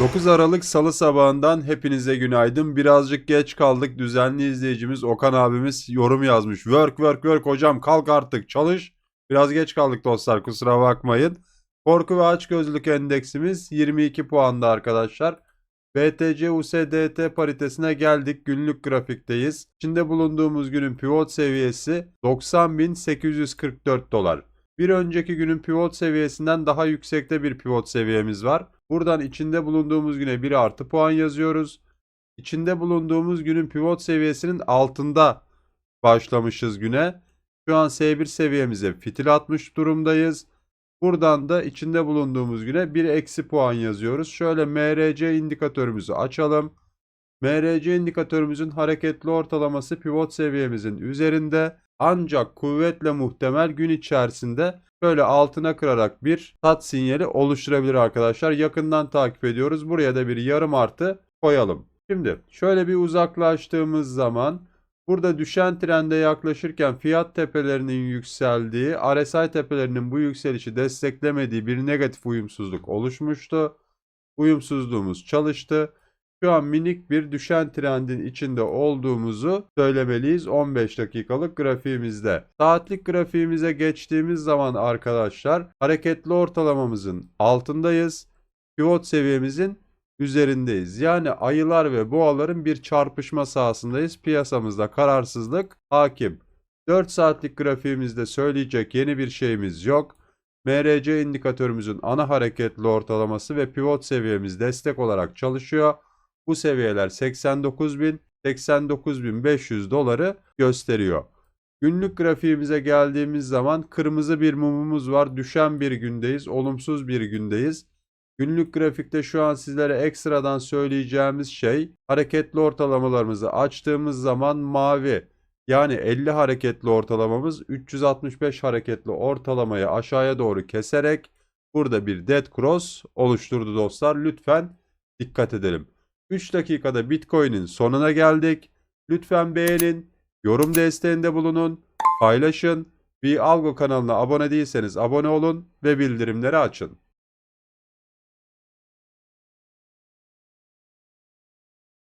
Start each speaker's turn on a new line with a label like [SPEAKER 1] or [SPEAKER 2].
[SPEAKER 1] 9 Aralık Salı sabahından hepinize günaydın. Birazcık geç kaldık. Düzenli izleyicimiz Okan abimiz yorum yazmış. Work work work hocam kalk artık çalış. Biraz geç kaldık dostlar kusura bakmayın. Korku ve açgözlülük endeksimiz 22 puanda arkadaşlar. BTC USDT paritesine geldik. Günlük grafikteyiz. İçinde bulunduğumuz günün pivot seviyesi 90.844 dolar. Bir önceki günün pivot seviyesinden daha yüksekte bir pivot seviyemiz var. Buradan içinde bulunduğumuz güne bir artı puan yazıyoruz. İçinde bulunduğumuz günün pivot seviyesinin altında başlamışız güne. Şu an S1 seviyemize fitil atmış durumdayız. Buradan da içinde bulunduğumuz güne bir eksi puan yazıyoruz. Şöyle MRC indikatörümüzü açalım. MRC indikatörümüzün hareketli ortalaması pivot seviyemizin üzerinde. Ancak kuvvetle muhtemel gün içerisinde böyle altına kırarak bir sat sinyali oluşturabilir arkadaşlar. Yakından takip ediyoruz. Buraya da bir yarım artı koyalım. Şimdi şöyle bir uzaklaştığımız zaman burada düşen trende yaklaşırken fiyat tepelerinin yükseldiği, RSI tepelerinin bu yükselişi desteklemediği bir negatif uyumsuzluk oluşmuştu. Uyumsuzluğumuz çalıştı. Şu an minik bir düşen trendin içinde olduğumuzu söylemeliyiz 15 dakikalık grafiğimizde. Saatlik grafiğimize geçtiğimiz zaman arkadaşlar hareketli ortalamamızın altındayız. Pivot seviyemizin üzerindeyiz. Yani ayılar ve boğaların bir çarpışma sahasındayız. Piyasamızda kararsızlık hakim. 4 saatlik grafiğimizde söyleyecek yeni bir şeyimiz yok. MRC indikatörümüzün ana hareketli ortalaması ve pivot seviyemiz destek olarak çalışıyor. Bu seviyeler 89.000 89.500 doları gösteriyor. Günlük grafiğimize geldiğimiz zaman kırmızı bir mumumuz var. Düşen bir gündeyiz. Olumsuz bir gündeyiz. Günlük grafikte şu an sizlere ekstradan söyleyeceğimiz şey hareketli ortalamalarımızı açtığımız zaman mavi yani 50 hareketli ortalamamız 365 hareketli ortalamayı aşağıya doğru keserek burada bir dead cross oluşturdu dostlar. Lütfen dikkat edelim. 3 dakikada Bitcoin'in sonuna geldik. Lütfen beğenin, yorum desteğinde bulunun, paylaşın. Bir Algo kanalına abone değilseniz abone olun ve bildirimleri açın.